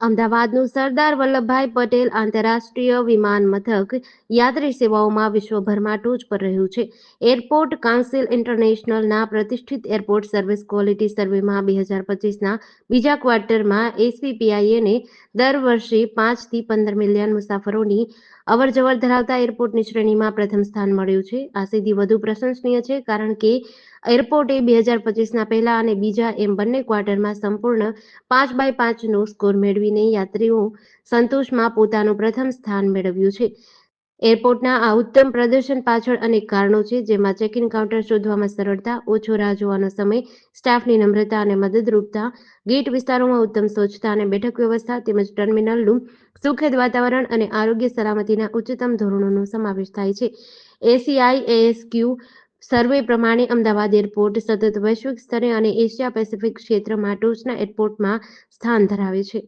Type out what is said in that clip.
અમદાવાદનું સરદાર વલ્લભભાઈ પટેલ આંતરરાષ્ટ્રીય વિમાન મથક યાત્રી સેવાઓમાં વિશ્વભરમાં ટોચ પર રહ્યું છે. એરપોર્ટ કાઉન્સિલ ઇન્ટરનેશનલના પ્રતિષ્ઠિત એરપોર્ટ સર્વિસ ક્વોલિટી સર્વેમાં બે હજાર પચીસના બીજા ક્વાર્ટરમાં એસવીપીઆઈને દર વર્ષે પાંચથી પંદર મિલિયન મુસાફરોની અવરજવર ધરાવતા એરપોર્ટની શ્રેણીમાં પ્રથમ સ્થાન મળ્યું છે. આ સિદ્ધિ વધુ પ્રશંસનીય છે કારણ કે એરપોર્ટે બે હજાર પચીસના પહેલા અને બીજા એમ બંને ક્વાર્ટરમાં સંપૂર્ણ પાંચ બાય પાંચનો સ્કોર મેળવીને યાત્રીઓ સંતોષમાં પોતાનું પ્રથમ સ્થાન મેળવ્યું છે. એરપોર્ટના આ ઉત્તમ પ્રદર્શન પાછળ અનેક કારણો છે, જેમાં ચેક ઇન કાઉન્ટર શોધવામાં સરળતા, ઓછો રાહ જોવાનો સમય, સ્ટાફની નમ્રતા અને મદદરૂપતા, ગેટ વિસ્તારોમાં ઉત્તમ સ્વચ્છતા અને બેઠક વ્યવસ્થા, તેમજ ટર્મિનલનું સુખદ વાતાવરણ અને આરોગ્ય સલામતીના ઉચ્ચતમ ધોરણોનો સમાવેશ થાય છે. એસીઆઈ એએસક્યુ સર્વે પ્રમાણે અમદાવાદ એરપોર્ટ સતત વૈશ્વિક સ્તરે અને એશિયા પેસિફિક ક્ષેત્રમાં ટોચના એરપોર્ટમાં સ્થાન ધરાવે છે.